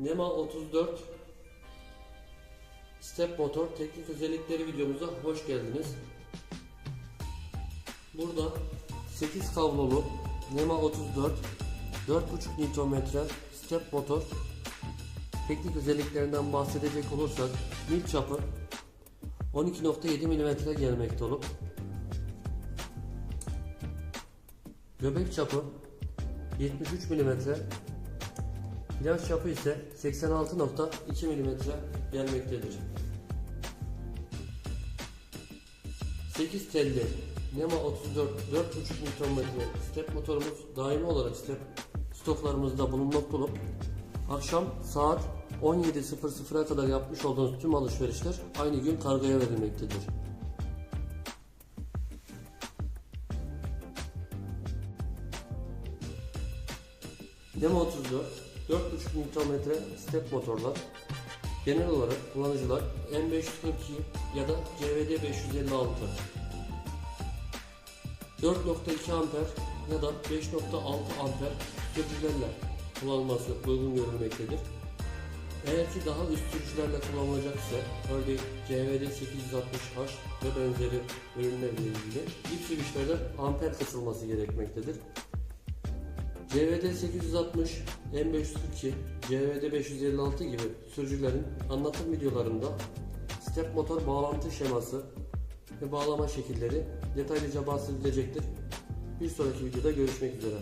NEMA 34 Step motor teknik özellikleri videomuza hoş geldiniz. Burada 8 kablolu NEMA 34 4.5 Nm step motor teknik özelliklerinden bahsedecek olursak mil çapı 12.7 mm gelmekte olup göbek çapı 73 mm flanş çapı ise 86.2 mm gelmektedir. 8 telli NEMA 34 4.5 Nm step motorumuz daimi olarak step stoklarımızda bulunmakta olup akşam saat 17.00'a kadar yapmış olduğunuz tüm alışverişler aynı gün kargoya verilmektedir. NEMA 34 4.5 Nm step motorlar genel olarak kullanıcılar M542 ya da CVD 556 4.2 amper ya da 5.6 amper sürücülerle kullanılması uygun görülmektedir. Eğer ki daha üst sürücülerle kullanılacak ise örneğin CVD 860H ve benzeri ürünlerle ilgili ip switchlerden amper kısılması gerekmektedir. CVD 860, M542, CVD 556 gibi sürücülerin anlatım videolarında step motor bağlantı şeması ve bağlama şekilleri detaylıca bahsedilecektir. Bir sonraki videoda görüşmek üzere.